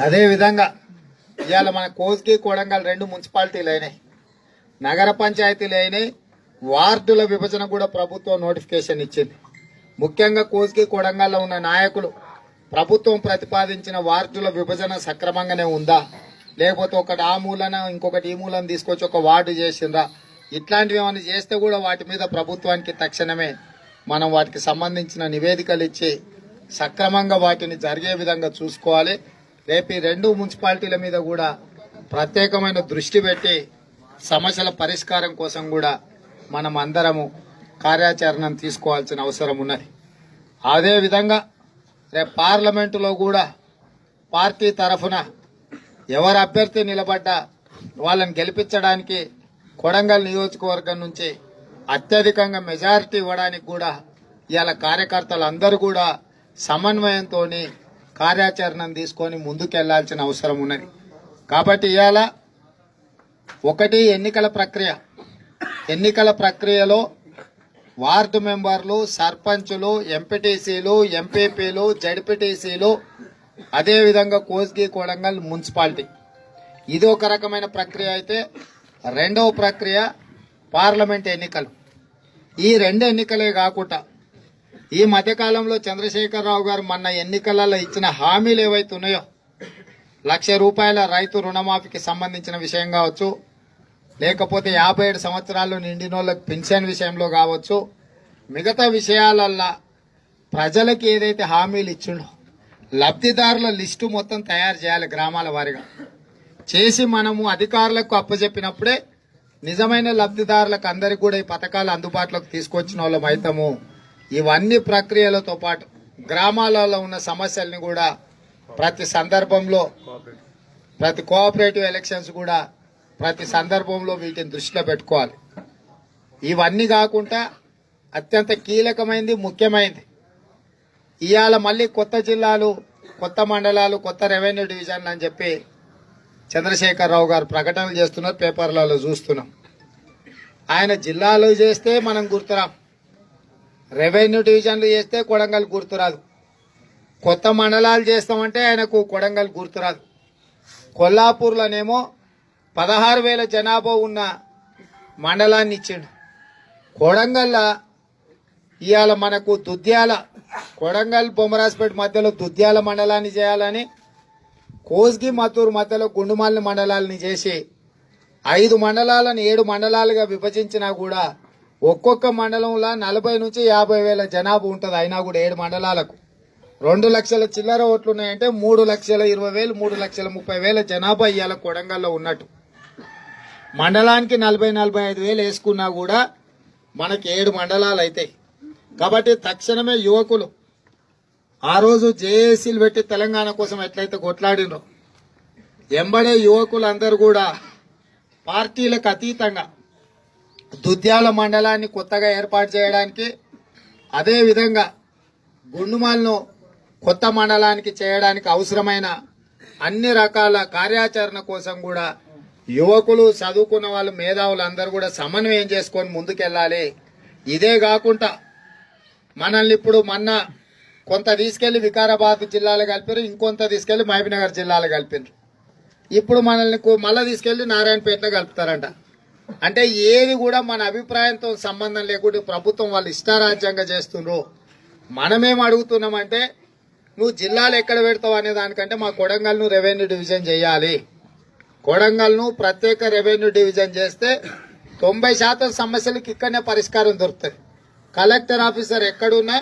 అదేవిధంగా ఇవాళ మన కోస్గి కొడంగల్ రెండు మున్సిపాలిటీలు అయినాయి. నగర పంచాయతీలు అయినాయి. వార్డుల విభజన కూడా ప్రభుత్వం నోటిఫికేషన్ ఇచ్చింది. ముఖ్యంగా కోస్గి కొడంగల్లో ఉన్న నాయకులు ప్రభుత్వం ప్రతిపాదించిన వార్డుల విభజన సక్రమంగానే ఉందా? లేకపోతే ఒకటి ఆ మూలన ఇంకొకటి ఈ మూలన తీసుకొచ్చి ఒక వార్డు చేసిందా? ఇట్లాంటివి ఏమైనా చేస్తే కూడా వాటి మీద ప్రభుత్వానికి తక్షణమే మనం వాటికి సంబంధించిన నివేదికలు ఇచ్చి సక్రమంగా వాటిని జరిగే విధంగా చూసుకోవాలి. రేపు ఈ రెండు మున్సిపాలిటీల మీద కూడా ప్రత్యేకమైన దృష్టి పెట్టి సమస్యల పరిష్కారం కోసం కూడా మనం అందరము కార్యాచరణను తీసుకోవాల్సిన అవసరం ఉన్నది. అదే విధంగా రేపు పార్లమెంటులో కూడా పార్టీ తరఫున ఎవరు అభ్యర్థి నిలబడ్డా వాళ్ళని గెలిపించడానికి కొడంగల్ నియోజకవర్గం నుంచి అత్యధికంగా మెజారిటీ ఇవ్వడానికి కూడా ఇవాళ కార్యకర్తలు అందరూ కూడా సమన్వయంతో కార్యాచరణను తీసుకొని ముందుకెళ్ళాల్సిన అవసరం ఉన్నది. కాబట్టి ఇవాళ ఒకటి ఎన్నికల ప్రక్రియ. ఎన్నికల ప్రక్రియలో వార్డు మెంబర్లు సర్పంచులు ఎంపీటీసీలు ఎంపీపీలు జడ్పీటీసీలు అదేవిధంగా కోస్గి కొడంగల్ మున్సిపాలిటీ. ఇది ఒక రకమైన ప్రక్రియ అయితే రెండవ ప్రక్రియ పార్లమెంట్ ఎన్నికలు. ఈ రెండు ఎన్నికలే కాకుండా ఈ మధ్యకాలంలో చంద్రశేఖరరావు గారు మొన్న ఎన్నికలలో ఇచ్చిన హామీలు ఏవైతే ఉన్నాయో లక్ష రూపాయల రైతు రుణమాఫీకి సంబంధించిన విషయం కావచ్చు లేకపోతే యాభై ఏడు సంవత్సరాలు నిండిన వాళ్ళకి పెన్షన్ విషయంలో కావచ్చు మిగతా విషయాలల్లా ప్రజలకి ఏదైతే హామీలు ఇచ్చిండో లబ్ధిదారుల లిస్టు మొత్తం తయారు చేయాలి గ్రామాల వారిగా. చేసి మనము అధికారులకు అప్పచెప్పినప్పుడే నిజమైన లబ్ధిదారులకు అందరికీ కూడా ఈ పథకాలు అందుబాటులోకి తీసుకొచ్చిన వాళ్ళం అవుతాము ఇవన్నీ ప్రక్రియలతో పాటు గ్రామాలలో ఉన్న సమస్యల్ని కూడా ప్రతి సందర్భంలో ప్రతి కోఆపరేటివ్ ఎలక్షన్స్ కూడా ప్రతి సందర్భంలో వీటిని దృష్టిలో పెట్టుకోవాలి. ఇవన్నీ కాకుండా అత్యంత కీలకమైనది ముఖ్యమైనది ఇవాళ మళ్ళీ కొత్త జిల్లాలు కొత్త మండలాలు కొత్త రెవెన్యూ డివిజన్లు అని చెప్పి చంద్రశేఖరరావు గారు ప్రకటనలు చేస్తున్నారు పేపర్లలో చూస్తున్నాం. ఆయన జిల్లాలు చేస్తే మనం గుర్తురాం. రెవెన్యూ డివిజన్లు చేస్తే కొడంగల్ గుర్తురాదు కొత్త మండలాలు చేస్తామంటే ఆయనకు కొడంగల్ గుర్తురాదు కొల్లాపూర్లోనేమో పదహారు వేల జనాభా ఉన్న మండలాన్ని ఇచ్చిండు. కొడంగల్లా ఇవాళ మనకు దుద్యాల కొడంగల్ బొమ్మరాజ్పేట మధ్యలో దుద్యాల మండలాన్ని చేయాలని కోస్గి మత్తూరు మధ్యలో గుండుమాలిన మండలాలని చేసి ఐదు మండలాలను ఏడు మండలాలుగా విభజించినా కూడా ఒక్కొక్క మండలంలో నలభై నుంచి యాభై వేల జనాభా ఉంటుంది. అయినా కూడా ఏడు మండలాలకు. రెండు లక్షల చిల్లర ఓట్లు ఉన్నాయంటే మూడు లక్షల ఇరవై వేలు మూడు లక్షల ముప్పై వేల జనాభా ఇవాళ కొడంగల్లో ఉన్నట్టు. మండలానికి నలభై నలభై ఐదు వేలు వేసుకున్నా కూడా మనకి ఏడు మండలాలు అవుతాయి కాబట్టి తక్షణమే యువకులు ఆ రోజు జేఏసీలు పెట్టి తెలంగాణ కోసం ఎట్లయితే కొట్లాడినో ఎంబడే యువకులందరూ కూడా పార్టీలకు అతీతంగా దుద్యాల మండలాన్ని కొత్తగా ఏర్పాటు చేయడానికి అదేవిధంగా గుండుమాలను కొత్త మండలానికి చేయడానికి అవసరమైన అన్ని రకాల కార్యాచరణ కోసం కూడా యువకులు చదువుకున్న వాళ్ళు మేధావులు అందరూ కూడా సమన్వయం చేసుకొని ముందుకెళ్ళాలి. ఇదే కాకుండా మనల్ని ఇప్పుడు మొన్న కొంత తీసుకెళ్ళి వికారాబాద్ జిల్లాలో కలిపారు ఇంకొంత తీసుకెళ్ళి మహబీనగర్ జిల్లాలో కలిపారు. ఇప్పుడు మనల్ని మళ్ళీ తీసుకెళ్ళి నారాయణపేటలో కలుపుతారంట. అంటే ఏది కూడా మన అభిప్రాయంతో సంబంధం లేకుండా ప్రభుత్వం వాళ్ళు ఇష్టారాజ్యంగా చేస్తుండ్రు. మనమేం అడుగుతున్నామంటే నువ్వు జిల్లాలు ఎక్కడ పెడతావు అనే దానికంటే మా కొడంగల్ను రెవెన్యూ డివిజన్ చేయాలి. కొడంగల్ను ప్రత్యేక రెవెన్యూ డివిజన్ చేస్తే తొంభై శాతం సమస్యలకు ఇక్కడనే పరిష్కారం దొరుకుతుంది. కలెక్టర్ ఆఫీసర్ ఎక్కడున్నా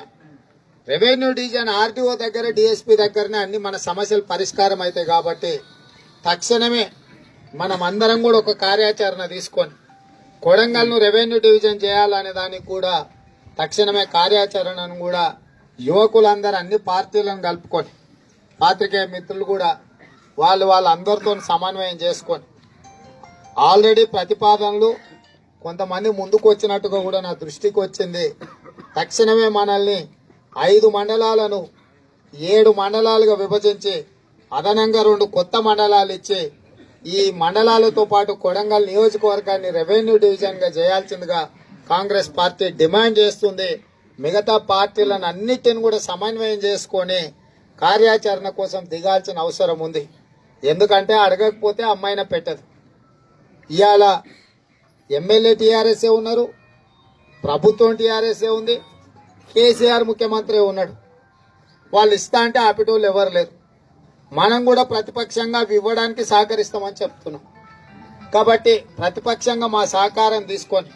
రెవెన్యూ డివిజన్ ఆర్టీఓ దగ్గర డిఎస్పీ దగ్గరనే అన్ని మన సమస్యలు పరిష్కారం అవుతాయి కాబట్టి తక్షణమే మనం అందరం కూడా ఒక కార్యాచరణ తీసుకొని కొడంగల్ను రెవెన్యూ డివిజన్ చేయాలనే దానికి కూడా తక్షణమే కార్యాచరణను కూడా యువకులందరూ అన్ని పార్టీలను కలుపుకొని పాత్రికేయ మిత్రులు కూడా వాళ్ళు వాళ్ళందరితో సమన్వయం చేసుకొని ఆల్రెడీ ప్రతిపాదనలు కొంతమంది ముందుకు వచ్చినట్టుగా కూడా నా దృష్టికి వచ్చింది. తక్షణమే మనల్ని ఐదు మండలాలను ఏడు మండలాలుగా విభజించి అదనంగా రెండు కొత్త మండలాలు ఇచ్చి ఈ మండలాలతో పాటు కొడంగల్ నియోజకవర్గాన్ని రెవెన్యూ డివిజన్గా చేయాల్సిందిగా కాంగ్రెస్ పార్టీ డిమాండ్ చేస్తుంది. మిగతా పార్టీలను అన్నిటిని కూడా సమన్వయం చేసుకొని కార్యాచరణ కోసం దిగాల్సిన అవసరం ఉంది. ఎందుకంటే అడగకపోతే అమ్మాయిన పెట్టదు. ఇవాళ ఎమ్మెల్యే టీఆర్ఎస్ఏ ఉన్నారు. ప్రభుత్వం టీఆర్ఎస్ఏ ఉంది. కేసీఆర్ ముఖ్యమంత్రి ఉన్నాడు. వాళ్ళు ఇస్తా అంటే ఆపేటోళ్ళు ఎవరు లేరు. మనం కూడా ప్రతిపక్షంగా అవి ఇవ్వడానికి సహకరిస్తామని చెప్తున్నాం. కాబట్టి ప్రతిపక్షంగా మా సహకారం తీసుకొని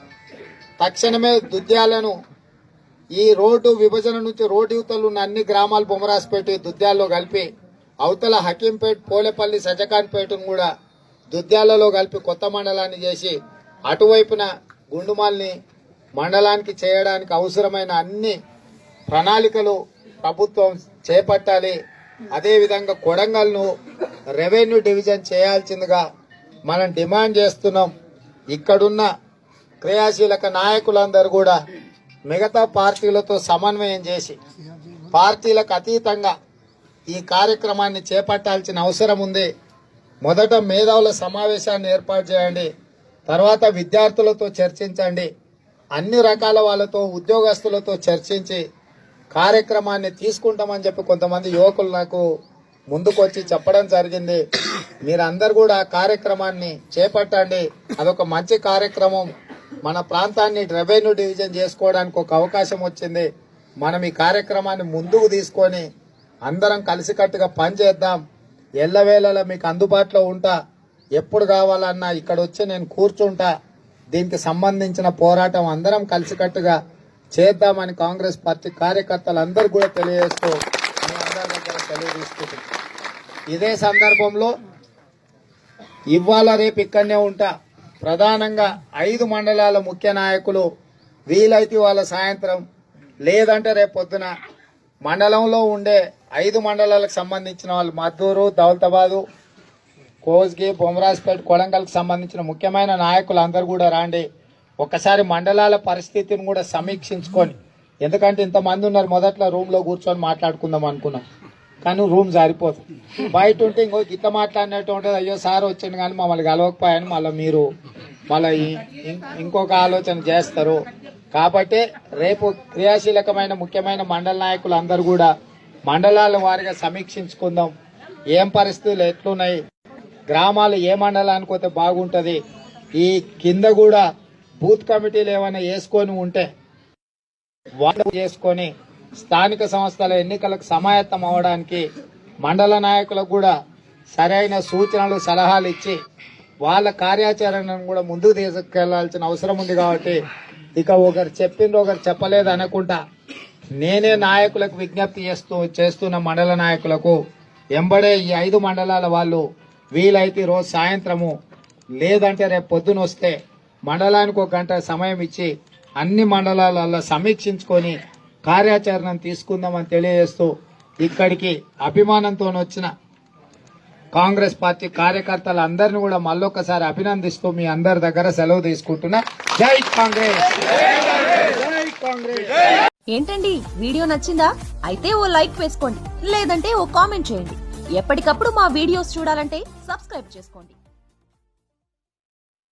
తక్షణమే దుద్యాలను ఈ రోడ్డు విభజన నుంచి రోడ్డు యువతలు ఉన్న అన్ని గ్రామాలు బొమ్మరాజపేట దుద్యాల్లో కలిపి అవతల హకీంపేట్ పోలేపల్లి సజకాన్పేటను కూడా దుద్యాలలో కలిపి కొత్త మండలాన్ని చేసి అటువైపున గుండుమాల్ని మండలానికి చేయడానికి అవసరమైన అన్ని ప్రణాళికలు ప్రభుత్వం చేపట్టాలి. అదేవిధంగా కొడంగల్ను రెవెన్యూ డివిజన్ చేయాల్సిందిగా మనం డిమాండ్ చేస్తున్నాం. ఇక్కడున్న క్రియాశీలక నాయకులందరూ కూడా మిగతా పార్టీలతో సమన్వయం చేసి పార్టీలకు అతీతంగా ఈ కార్యక్రమాన్ని చేపట్టాల్సిన అవసరం ఉంది. మొదట మేధావుల సమావేశాన్ని ఏర్పాటు చేయండి. తర్వాత విద్యార్థులతో చర్చించండి. అన్ని రకాల వాళ్ళతో ఉద్యోగస్తులతో చర్చించి కార్యక్రమాన్ని తీసుకుంటామని చెప్పి కొంతమంది యువకులు నాకు ముందుకొచ్చి చెప్పడం జరిగింది. మీరందరూ కూడా కార్యక్రమాన్ని చేపట్టండి. అదొక మంచి కార్యక్రమం. మన ప్రాంతాన్ని రెవెన్యూ డివిజన్ చేసుకోవడానికి ఒక అవకాశం వచ్చింది. మనం ఈ కార్యక్రమాన్ని ముందుకు తీసుకొని అందరం కలిసికట్టుగా పనిచేద్దాం. ఎల్లవేళలా మీకు అందుబాటులో ఉంటా. ఎప్పుడు కావాలన్నా ఇక్కడ వచ్చి నేను కూర్చుంటా. దీనికి సంబంధించిన పోరాటం అందరం కలిసికట్టుగా చేద్దామని కాంగ్రెస్ పార్టీ కార్యకర్తలందరూ కూడా తెలియజేస్తూ మీ అందరి దగ్గర ఇదే సందర్భంలో ఇవాళ రేపు ఇక్కడనే ఉంటా. ప్రధానంగా ఐదు మండలాల ముఖ్య నాయకులు వీలైతే వాళ్ళ సాయంత్రం లేదంటే రేపు పొద్దున మండలంలో ఉండే ఐదు మండలాలకు సంబంధించిన వాళ్ళు మద్దూరు దౌలతాబాదు కోజ్గి బొమరాజ్పేట్ కొడంగల్కి సంబంధించిన ముఖ్యమైన నాయకులు అందరు కూడా రాండి. ఒకసారి మండలాల పరిస్థితిని కూడా సమీక్షించుకొని ఎందుకంటే ఇంతమంది ఉన్నారు మొదట్లో రూమ్లో కూర్చొని మాట్లాడుకుందాం అనుకున్నాం. కానీ రూమ్ సరిపోదు బయట ఉంటే ఇంకో ఇట్లా మాట్లాడినట్టు ఉంటుంది అయ్యో సార్ వచ్చింది కానీ మమ్మల్ని కలవకపోయాను మళ్ళీ మీరు మళ్ళీ ఇంకొక ఆలోచన చేస్తారు. కాబట్టి రేపు క్రియాశీలకమైన ముఖ్యమైన మండల నాయకులు అందరూ కూడా మండలాల వారిగా సమీక్షించుకుందాం. ఏం పరిస్థితులు ఎట్లున్నాయి గ్రామాలు ఏ మండలానికి పోతే బాగుంటుంది ఈ కింద కూడా బూత్ కమిటీలు ఏమైనా వేసుకొని ఉంటే వాళ్ళు చేసుకొని స్థానిక సంస్థల ఎన్నికలకు సమాయత్తం అవడానికి మండల నాయకులకు కూడా సరైన సూచనలు సలహాలు ఇచ్చి వాళ్ళ కార్యాచరణను కూడా ముందుకు తీసుకెళ్ళాల్సిన అవసరం ఉంది కాబట్టి ఇక ఒకరు చెప్పిండ్రు ఒకరు చెప్పలేదు అనకుండా నేనే నాయకులకు విజ్ఞప్తి చేస్తూ చేస్తున్న మండల నాయకులకు ఎంబడే ఈ ఐదు మండలాల వాళ్ళు వీలైతే రోజు సాయంత్రము లేదంటే రేపు పొద్దున వస్తే మండలానికి ఒక గంట సమయం ఇచ్చి అన్ని మండలాలలో సమీక్షించుకొని కార్యాచరణను తీసుకుందామని తెలియజేస్తూ ఇక్కడికి అభిమానంతో వచ్చిన కాంగ్రెస్ పార్టీ కార్యకర్తలు అందరిని కూడా మళ్ళొకసారి అభినందిస్తూ మీ అందరి దగ్గర సెలవు తీసుకుంటున్నా. జై కాంగ్రెస్! జై కాంగ్రెస్! ఏంటండి? వీడియో నచ్చిందా? అయితే ఓ లైక్ వేసుకోండి. లేదంటే ఓ కామెంట్ చేయండి. ఎప్పటికప్పుడు మా వీడియోస్ చూడాలంటే సబ్స్క్రైబ్ చేసుకోండి.